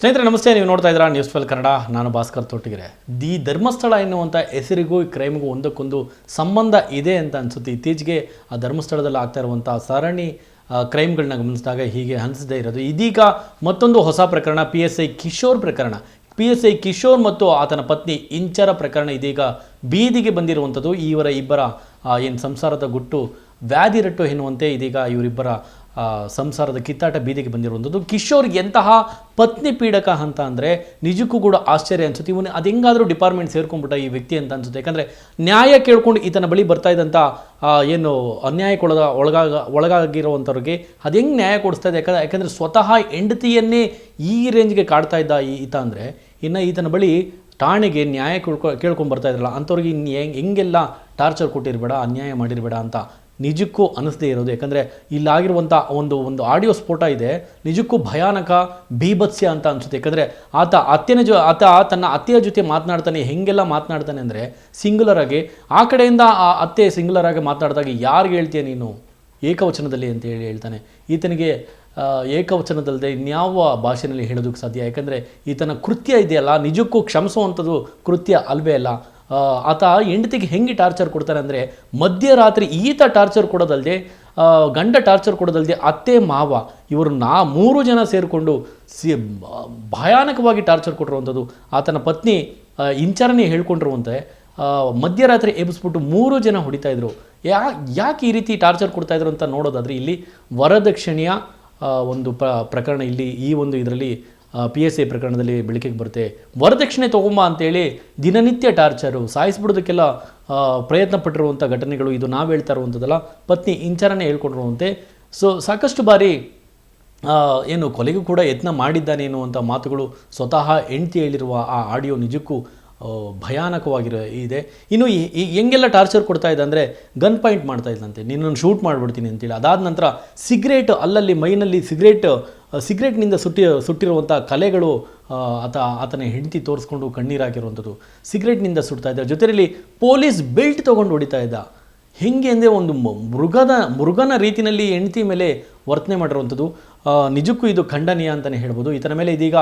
ಸ್ನೇಹಿತರೆ, ನಮಸ್ತೆ. ನೀವು ನೋಡ್ತಾ ಇದ್ದೀರಾ ನ್ಯೂಸ್ ಫೆಲ್ ಕನ್ನಡ. ನಾನು ಭಾಸ್ಕರ್ ತೊಟ್ಟಿಗೆರೆ. ದಿ ಧರ್ಮಸ್ಥಳ ಎನ್ನುವಂಥ ಹೆಸರಿಗೂ ಈ ಕ್ರೈಮ್ಗೂ ಒಂದಕ್ಕೊಂದು ಸಂಬಂಧ ಇದೆ ಅಂತ ಅನಿಸುತ್ತೆ. ಇತ್ತೀಚೆಗೆ ಆ ಧರ್ಮಸ್ಥಳದಲ್ಲಿ ಆಗ್ತಾ ಇರುವಂಥ ಸರಣಿ ಕ್ರೈಮ್ಗಳನ್ನ ಗಮನಿಸಿದಾಗ ಹೀಗೆ ಅನಿಸದೇ ಇರೋದು. ಇದೀಗ ಮತ್ತೊಂದು ಹೊಸ ಪ್ರಕರಣ ಪಿ ಎಸ್ ಐ ಕಿಶೋರ್ ಪ್ರಕರಣ. ಪಿ ಎಸ್ ಐ ಕಿಶೋರ್ ಮತ್ತು ಆತನ ಪತ್ನಿ ಇಂಚರ ಪ್ರಕರಣ ಇದೀಗ ಬೀದಿಗೆ ಬಂದಿರುವಂಥದ್ದು. ಇವರ ಇಬ್ಬರ ಏನು ಸಂಸಾರದ ಗುಟ್ಟು ವ್ಯಾಧಿರಟ್ಟು ಎನ್ನುವಂತೆ ಇದೀಗ ಇವರಿಬ್ಬರ ಸಂಸಾರದ ಕಿತ್ತಾಟ ಬೀದಿಗೆ ಬಂದಿರುವಂಥದ್ದು. ಕಿಶೋರ್ಗೆ ಎಂತಹ ಪತ್ನಿ ಪೀಡಕ ಅಂತ ಅಂದರೆ ನಿಜಕ್ಕೂ ಕೂಡ ಆಶ್ಚರ್ಯ ಅನಿಸುತ್ತೆ. ಇವನು ಅದು ಹೆಂಗಾದರೂ ಡಿಪಾರ್ಟ್ಮೆಂಟ್ ಸೇರ್ಕೊಂಡ್ಬಿಟ್ಟ ಈ ವ್ಯಕ್ತಿ ಅಂತ ಅನ್ಸುತ್ತೆ. ಯಾಕಂದರೆ ನ್ಯಾಯ ಕೇಳ್ಕೊಂಡು ಈತನ ಬಳಿ ಬರ್ತಾ ಇದ್ದಂಥ ಏನು ಅನ್ಯಾಯಕ್ಕೊಳಗ ಒಳಗಾಗ, ಒಳಗಾಗಿರುವಂಥವ್ರಿಗೆ ಅದು ಹೆಂಗೆ ನ್ಯಾಯ ಕೊಡಿಸ್ತಾ ಇದೆ? ಯಾಕಂದರೆ ಯಾಕಂದರೆ ಸ್ವತಃ ಹೆಂಡತಿಯನ್ನೇ ಈ ರೇಂಜ್ಗೆ ಕಾಡ್ತಾ ಇದ್ದ ಈ ಈತ ಅಂದರೆ ಇನ್ನು ಈತನ ಬಳಿ ಠಾಣೆಗೆ ನ್ಯಾಯ ಕೇಳ್ಕೊ, ಕೇಳ್ಕೊಂಡು ಬರ್ತಾ ಇದ್ರಲ್ಲ, ಅಂಥವ್ರಿಗೆ ಇನ್ನು ಹೆಂಗೆ, ಹೆಂಗೆಲ್ಲ ಟಾರ್ಚರ್ ಕೊಟ್ಟಿರಬೇಡ, ಅನ್ಯಾಯ ಮಾಡಿರಬೇಡ ಅಂತ ನಿಜಕ್ಕೂ ಅನಿಸದೇ ಇರೋದು. ಯಾಕಂದರೆ ಇಲ್ಲಾಗಿರುವಂಥ ಒಂದು ಒಂದು ಆಡಿಯೋ ಸ್ಫೋಟ ಇದೆ. ನಿಜಕ್ಕೂ ಭಯಾನಕ ಬೀಭತ್ಸ್ಯ ಅಂತ ಅನಿಸುತ್ತೆ. ಯಾಕಂದರೆ ಆತ ಅತ್ತೆನ ಜೊ, ಆತ ತನ್ನ ಅತ್ತೆಯ ಜೊತೆ ಮಾತನಾಡ್ತಾನೆ, ಹೆಂಗೆಲ್ಲ ಮಾತನಾಡ್ತಾನೆ ಅಂದರೆ ಸಿಂಗುಲರ್ ಆಗಿ ಆ ಕಡೆಯಿಂದ ಆ ಅತ್ತೆ ಸಿಂಗುಲರ್ ಆಗಿ ಮಾತನಾಡಿದಾಗ ಯಾರಿಗೆ ಹೇಳ್ತೀಯ ನೀನು? ಏಕವಚನದಲ್ಲಿ ಅಂತ ಹೇಳಿ ಹೇಳ್ತಾನೆ. ಈತನಿಗೆ ಏಕವಚನದಲ್ಲದೆ ಇನ್ಯಾವ ಭಾಷೆಯಲ್ಲಿ ಹೇಳೋದಕ್ಕೆ ಸಾಧ್ಯ? ಯಾಕಂದರೆ ಈತನ ಕೃತ್ಯ ಇದೆಯಲ್ಲ, ನಿಜಕ್ಕೂ ಕ್ಷಮಿಸುವಂಥದ್ದು ಕೃತ್ಯ ಅಲ್ವೇ ಅಲ್ಲ. ಆತ ಹೆಂಡತಿಗೆ ಹೆಂಗೆ ಟಾರ್ಚರ್ ಕೊಡ್ತಾರೆ ಅಂದರೆ ಮಧ್ಯರಾತ್ರಿ ಈತ ಟಾರ್ಚರ್ ಕೊಡೋದಲ್ಲದೆ ಗಂಡ ಟಾರ್ಚರ್ ಕೊಡೋದಲ್ಲದೆ ಅತ್ತೆ, ಮಾವ, ಇವರು ನಾ ಮೂರು ಜನ ಸೇರಿಕೊಂಡು ಸಿ ಭಯಾನಕವಾಗಿ ಟಾರ್ಚರ್ ಕೊಟ್ಟಿರುವಂಥದ್ದು. ಆತನ ಪತ್ನಿ ಇಂಚಾರನೇ ಹೇಳ್ಕೊಂಡಿರುವಂತೆ ಮಧ್ಯರಾತ್ರಿ ಎಬ್ಬಿಸ್ಬಿಟ್ಟು ಮೂರು ಜನ ಹೊಡಿತಾಯಿದ್ರು ಯಾ, ಯಾಕೆ ಈ ರೀತಿ ಟಾರ್ಚರ್ ಕೊಡ್ತಾಯಿದ್ರು ಅಂತ ನೋಡೋದಾದ್ರೆ ಇಲ್ಲಿ ವರದಕ್ಷಿಣೆಯ ಒಂದು ಪ್ರ, ಪ್ರಕರಣ ಇಲ್ಲಿ ಈ ಒಂದು ಇದರಲ್ಲಿ ಪಿ ಎಸ್ ಐ ಪ್ರಕರಣದಲ್ಲಿ ಬೆಳಕಿಗೆ ಬರುತ್ತೆ. ವರದಕ್ಷಿಣೆ ತಗೊಂಬ ಅಂತೇಳಿ ದಿನನಿತ್ಯ ಟಾರ್ಚರು, ಸಾಯಿಸ್ಬಿಡೋದಕ್ಕೆಲ್ಲ ಪ್ರಯತ್ನ ಪಟ್ಟಿರುವಂಥ ಘಟನೆಗಳು ಇದು ನಾವು ಹೇಳ್ತಾ ಇರುವಂಥದ್ದಲ್ಲ ಪತ್ನಿ ಇಂಚರನೇ ಹೇಳ್ಕೊಂಡಿರುವಂತೆ ಸೊ ಸಾಕಷ್ಟು ಬಾರಿ ಏನು ಕೊಲೆಗೂ ಕೂಡ ಯತ್ನ ಮಾಡಿದ್ದಾನೆ ಎನ್ನುವಂಥ ಮಾತುಗಳು ಸ್ವತಃ ಹೆಂಡ್ತಿ ಹೇಳಿರುವ ಆ ಆಡಿಯೋ ನಿಜಕ್ಕೂ ಭಯಾನಕವಾಗಿರೋ ಇದೆ. ಇನ್ನು ಈ- ಹೆಂಗೆಲ್ಲ ಟಾರ್ಚರ್ ಕೊಡ್ತಾ ಇದೆ ಅಂದರೆ ಗನ್ ಪಾಯಿಂಟ್ ಮಾಡ್ತಾ ಇದ್ದಂತೆ ನಿನ್ನನ್ನು ಶೂಟ್ ಮಾಡಿಬಿಡ್ತೀನಿ ಅಂತೇಳಿ ಅದಾದ ನಂತರ ಸಿಗ್ರೇಟ್ ಅಲ್ಲಲ್ಲಿ, ಮೈನಲ್ಲಿ ಸಿಗ್ರೇಟ್ ಸಿಗ್ರೇಟ್ನಿಂದ ಸುಟ್ಟಿ ಸುಟ್ಟಿರುವಂಥ ಕಲೆಗಳು ಆತ ಆತನ ಹೆಂಡತಿ ತೋರಿಸ್ಕೊಂಡು ಕಣ್ಣೀರಾಕಿರುವಂಥದ್ದು ಸಿಗ್ರೇಟ್ನಿಂದ ಸುಡ್ತಾ ಇದ್ದ ಜೊತೆಯಲ್ಲಿ ಪೊಲೀಸ್ ಬೆಲ್ಟ್ ತೊಗೊಂಡು ಹೊಡಿತಾ ಇದ್ದ. ಹೆಂಗೆ ಅಂದರೆ ಒಂದು ಮೃಗದ ಮೃಗನ ರೀತಿಯಲ್ಲಿ ಹೆಂಡತಿ ಮೇಲೆ ವರ್ತನೆ ಮಾಡಿರುವಂಥದ್ದು. ನಿಜಕ್ಕೂ ಇದು ಖಂಡನೀಯ ಅಂತಲೇ ಹೇಳ್ಬೋದು. ಈತನ ಮೇಲೆ ಇದೀಗ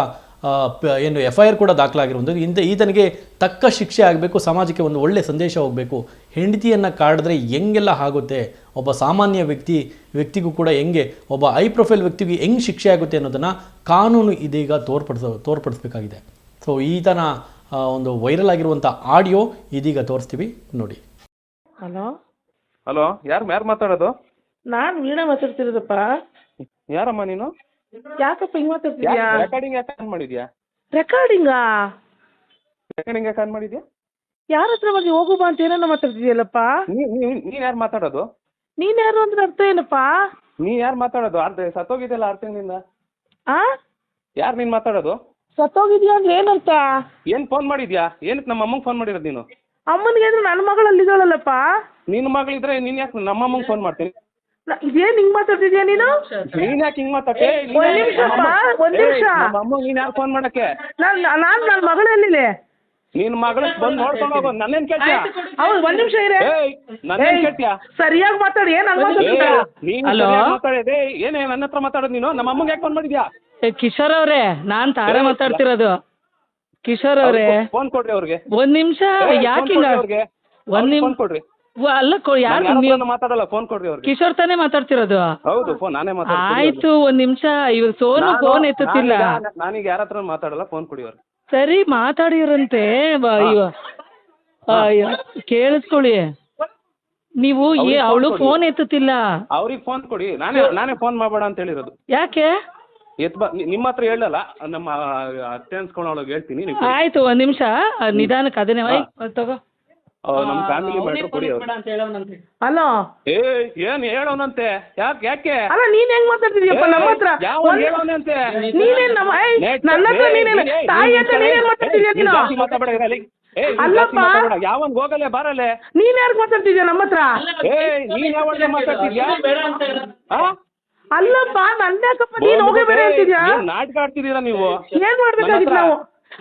ಏನು ಎಫ್ ಐ ಆರ್ ಕೂಡ ದಾಖಲಾಗಿರುವಂಥದ್ದು. ಇಂಥ ಈತನಿಗೆ ತಕ್ಕ ಶಿಕ್ಷೆ ಆಗಬೇಕು ಸಮಾಜಕ್ಕೆ ಒಂದು ಒಳ್ಳೆಯ ಸಂದೇಶ ಹೋಗಬೇಕು. ಹೆಂಡತಿಯನ್ನು ಕಾಡಿದ್ರೆ ಹೆಂಗೆಲ್ಲ ಆಗುತ್ತೆ? ಒಬ್ಬ ಸಾಮಾನ್ಯ ವ್ಯಕ್ತಿ ವ್ಯಕ್ತಿಗೂ ಕೂಡ ಹೆಂಗೆ ಒಬ್ಬ ಹೈ ಪ್ರೊಫೈಲ್ ವ್ಯಕ್ತಿಗೂ ಹೆಂಗೆ ಶಿಕ್ಷೆ ಆಗುತ್ತೆ ಅನ್ನೋದನ್ನು ಕಾನೂನು ಇದೀಗ ತೋರ್ಪಡಿಸ ತೋರ್ಪಡಿಸಬೇಕಾಗಿದೆ. ಸೊ ಈತನ ಒಂದು ವೈರಲ್ ಆಗಿರುವಂಥ ಆಡಿಯೋ ಇದೀಗ ತೋರಿಸ್ತೀವಿ ನೋಡಿ. ಹಲೋ? ಹಲೋ ಯಾರು ಯಾರು ಮಾತಾಡೋದು? ನಾನು ವೀಣಾ ಮಾತಾಡ್ತಿರೋದಪ್ಪ. ಯಾರಮ್ಮ ನೀನು? ಯಾಕಪ್ಪ ಹಿಂಗ್ ಮಾತಾಡ್ತಿದ್ಯಾ? ರೆಕಾರ್ಡಿಂಗ್ ಯಾಕೆ ಆನ್ ಮಾಡಿದ್ಯಾ? ರೆಕಾರ್ಡಿಂಗಾ ರೆಕಾರ್ಡಿಂಗ್ ಯಾಕೆ ಆನ್ ಮಾಡಿದ್ಯಾ? ಯಾರ ಹತ್ರ ಬಗ್ಗೆ ಹೋಗು ಬಾ ಅಂತ ಏನೇನೋ ಮಾತಾಡ್ತಿದ್ಯಲ್ಲಪ್ಪ? ನೀನ್ ಯಾರು ಮಾತಾಡೋದು? ನೀನ್ ಯಾರು ಅಂದ್ರೆ ಅರ್ಥ ಏನಪ್ಪ? ನೀ ಯಾರು ಮಾತಾಡೋದು? ಅರ್ಧ ಸತ್ತೋಗಿದೆಯಲ್ಲ ಆರು ತಿಂಗಳಿಂದ? ಆ? ಯಾರು ನೀನ್ ಮಾತಾಡೋದು? ಸತ್ತೋಗಿದ್ಯಾ ಅಂದ್ರೆ ಏನಂತ? ಏನ್ ಫೋನ್ ಮಾಡಿದ್ಯಾ? ಏನಕ್ಕೆ ನಮ್ಮ ಅಮ್ಮಂಗೆ ಫೋನ್ ಮಾಡಿರೋದು ನೀನು? ಅಮ್ಮನಿಗೆ ಅಂದ್ರೆ ನನ್ನ ಮಗಳಲ್ಲಿದ್ದಾಳಲ್ಲಪ್ಪ ನಿನ್ನ ಮಗಳಿದ್ರೆ ನೀನ್ ಯಾಕೆ ನಮ್ಮ ಅಮ್ಮಂಗೆ ಫೋನ್ ಮಾಡ್ತೀನಿ? ಇದೇನ್ ಹಿಂಗ್ ಮಾತಾಡ್ತಿದ್ಯಾ ನೀನು? ನೀನ್ ಯಾಕೆ ಹಿಂಗ್ ಮಾತಾಡ್ತೀಯ ಒಂದ್ ನಿಮಿಷಪ್ಪ, ಒಂದ್ ನಿಮಿಷ. ನಮ್ಮ ಅಮ್ಮ ನೀನ್ ಯಾರು ಫೋನ್ ಮಾಡಕ್ಕೆ? ನಾನ್ ನಾನ್ ನನ್ನ ಮಗಳೆಲ್ಲಿದೆ ನಿನ್ ಮಗಳ ಬಂದು ನೋಡ್ಕೊಂಡು ಹೋಗೋ. ನನ್ನೇನ್ ಕೇಳ್ತೀಯಾ? ಹೌದು ಒಂದ್ ನಿಮಿಷ ಇರೇ. ಏಯ್ ನನ್ನೇನ್ ಕೇಳ್ತೀಯಾ? ಸರಿಯಾಗಿ ಮಾತಾಡಿ ಏನ್ ನೀನು? ಮಾತಾಡಿದೆ. ಏನೇ ನನ್ನ ಹತ್ರ ಮಾತಾಡೋದು ನೀನು? ನಮ್ಮ ಅಮ್ಮಂಗೆ ಯಾಕೆ ಫೋನ್ ಮಾಡಿದ್ಯಾ? ಏ, ಕಿಶೋರ್ ಅವ್ರೆ ನಾನ್ ತಾರೆ ಮಾತಾಡ್ತಿರೋದು. ಕಿಶೋರ್ ಅವ್ರೆ. ಫೋನ್ ಕೊಡ್ರಿ ಅವ್ರಿಗೆ. ಒಂದ್ ನಿಮಿಷ ಯಾಕೆ ಹಿಂಗ ಅವ್ರಿಗೆ. ಒಂದ್ ನಿಮ್ ಫೋನ್ ಕೊಡ್ರಿ. ಅಲ್ಲ ಯಾರು ಮಾತಾಡಲ್ಲ ಫೋನ್ ಕೊಡ್ರಿ ಅವ್ರಿಗೆ. ಕಿಶೋರ್ ತಾನೇ ಮಾತಾಡ್ತಿರೋದು? ಹೌದು ಫೋನ್ ನಾನೇ ಮಾತಾಡ್ತೀನಿ ಆಯ್ತು ಒಂದ್ ನಿಮಿಷ ಇವ್ರ ಸೋನು ಫೋನ್ ಎತ್ತುತ್ತಿಲ್ಲ. ನಾನೀಗ ಯಾರ ಹತ್ರ ಮಾತಾಡಲ್ಲ ಫೋನ್ ಕೊಡಿ ಅವ್ರಿಗೆ. ಸರಿ ಮಾತಾಡಿರಂತೆ ಕೇಳಿಸ್ಕೊಳ್ಳಿ. ನೀವು ಅವಳು ಫೋನ್ ಎತ್ತುತ್ತಿಲ್ಲ. ಅವ್ರಿಗೆ ಫೋನ್ ಕೊಡಿ. ನಾನೇ ನಾನೇ ಫೋನ್ ಮಾಡಬೇಡ ಅಂತ ಹೇಳಿರೋದು. ಯಾಕೆ? ಎತ್ ನಿಮ್ಮ ಹತ್ರ ಹೇಳಲ್ಲ ನಮ್ಮ ಅತ್ತೆ ಅನ್ಸ್ಕೊಂಡವಳಿಗೆ ಹೇಳ್ತೀನಿ ಆಯ್ತು ಒಂದ್ ನಿಮಿಷ. ನಿಧಾನಕ್ಕೆ ಅದನ್ನೇ ಹಾ. ತಗೋ. ಅವ್ರು ನಮ್ಮ ಫ್ಯಾಮಿಲಿ ಮ್ಯಾಟ್ರ್ ಕೊಡಿ ಅವ್ರು ಅಂತ ಹೇಳೋನಂತೆ. ಹಲೋ ಏ ಏನ್ ಹೇಳೋನಂತೆ? ಯಾಕೆ ಯಾಕೆ? ಅಲ್ಲ ನೀನ್ ಹೆಂಗ್ ಮಾತಾಡ್ತಿದ್ಯಪ್ಪ? ನಮ್ಮ ಹತ್ರ ಯಾವ ಹೇಳೋನಂತೆ? ನೀನೇನ್ ನಮ್ಮ ಏಯ್, ನನ್ನ ಹತ್ರ ನೀನೇನ್ ತಾಯಿ ಹತ್ರ ನೀನೇನ್ ಮಾತಾಡ್ತಿದ್ಯಾ ನೀನು ಅಲ್ಲಪ್ಪ. ಯಾವನ್ ಹೋಗಲೆ ಬರಲೆ? ನೀನ್ ಯಾರ್ಗ್ ಮಾತಾಡ್ತಿದ್ಯಾ ನಮ್ಮ ಹತ್ರ? ಏ ನೀನ್ ಯಾವಾಗ ಮಾತಾಡ್ತಿದ್ಯಾ? ಆ? ಅಲ್ಲಪ್ಪ ನನ್ನ ಯಾಕಪ್ಪ? ನೀನ್ ಹೋಗೇ ಬೇರೆ ಅಂತಿದ್ಯಾ? ಏನ್ ನಾಟಕ ಆಡ್ತಿದ್ದೀರಾ ನೀವು? ಏನ್ ಮಾಡ್ಬೇಕಾಗಿತ್ತು ನಾವು?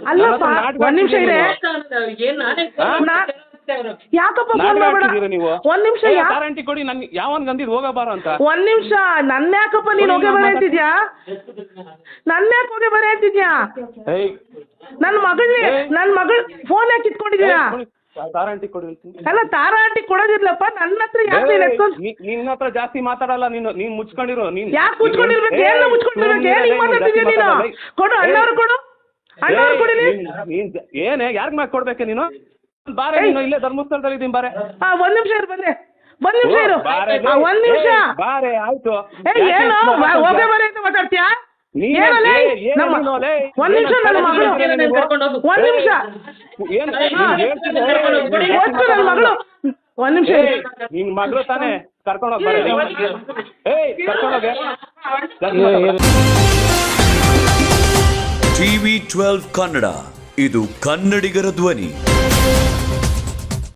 ಅಲ್ಲಪ್ಪ ಹತ್ರ ನಾಟಕ ಒಂದ್ ನಿಮಿಷ ಇದೆ ಆಡ್ತಿದ್ದೀರಾ ನಾ- ಯಾಕಪ್ಪ ಫೋನ್ ನೀವು? ಒಂದ್ ನಿಮಿಷ ಗ್ಯಾರಂಟಿ ಕೊಡಿ ನನ್ ಯಾವನ್ ಗಂದಿದ್ ಹೋಗಬಾರ ಅಂತ. ಒಂದ್ ನಿಮಿಷ ನನ್ನ ಯಾಕಪ್ಪ ನೀನ್ ಹೋಗೇ ಬರ ಅಂತಿದ್ಯಾ? ನನ್ನ ಯಾಕೆ ಹೋಗಿ ಬರ ಅಂತಿದ್ಯಾ? ನನ್ ನನ್ನ ಮಗಳನ್ನೇ ನನ್ನ ಮಗಳ್ ಫೋನ್ ಯಾಕೆ ಇಟ್ಕೊಂಡಿದ್ಯಾ ಗ್ಯಾರಂಟಿ ಕೊಡಿ. ಅಲ್ಲ ತಾರಾ ಆಂಟಿ ಕೊಡೋದಿರ್ಲಪ್ಪ ನನ್ನ ಹತ್ರ ಯಾಕೆ ನೀನ್ ಎತ್ಕೊಂಡ್ ನಿನ್ನ ಹತ್ರ ಜಾಸ್ತಿ ಮಾತಾಡಲ್ಲ ನೀನು ನೀನ್ ಮುಚ್ಕೊಂಡಿರು ನೀನ್ ಯಾಕೆ ಮುಚ್ಕೊಂಡಿರ್ಬೇಕು? ಏನು ಮುಚ್ಕೊಂಡಿರ್ಬೇಕು? ಏನ್ ಹಿಂಗ್ ಮಾತಾಡ್ತಿದ್ಯಾ ನೀನು? ಕೊಡು ಅಣ್ಣವ್ರು ಕೊಡು. ಅಣ್ಣವ್ರು ಕೊಡಿ ನೀನ್- ನೀನ್ ಏನೇ ಯಾರ್ಗ್ ಮ್ಯಾಕ್ ಕೊಡ್ಬೇಕೆ ನೀನು? ಬಾರೆ. ನೀನು ಇಲ್ಲೇ ಧರ್ಮಸ್ಥಳದಲ್ಲಿ ಇದೀನಿ ಬಾರೆ. ಆ ಒಂದ್ ನಿಮಿಷ ಇರು ಬಂದೆ ಒಂದ್ ನಿಮಿಷ ಇರು. ಬಾರೆ ಆ, ಒಂದ್ ನಿಮಿಷ. ಬಾರೆ ಆಯ್ತು. ಏ ಏನು? ಹೋಗೇ ಬರ ಅಂತ ಮಾತಾಡ್ತೀಯಾ? ನೀನು- ಏನಲ್ಲ ಏಯ್, ಏನ್ ನಮ್ಮ ನೀನು ಲೇ? ಒಂದ್ ನಿಮಿಷ ನನ್ನ ಮಗಳು? ಒಂದ್ ನಿಮಿಷ. ಏನ್ ಹಾ. ನೀನ್ ಹೇಳ್ತಿದ್ದೆ? ಒಟ್ಟು ನನ್ನ ಮಗಳು. ಒಂದ್ ನಿಮಿಷ ಇರು. ನಿನ್ ಮಗಳು ತಾನೇ ಕರ್ಕೊಂಡು ಹೋಗ್ ಬಾರೆ ಏಯ್ ಕರ್ಕೊಂಡೋಗೆ ಟಿವಿ ಟ್ವೆಲ್ವ್ ಕನ್ನಡ. ಇದು ಕನ್ನಡಿಗರ ಧ್ವನಿ.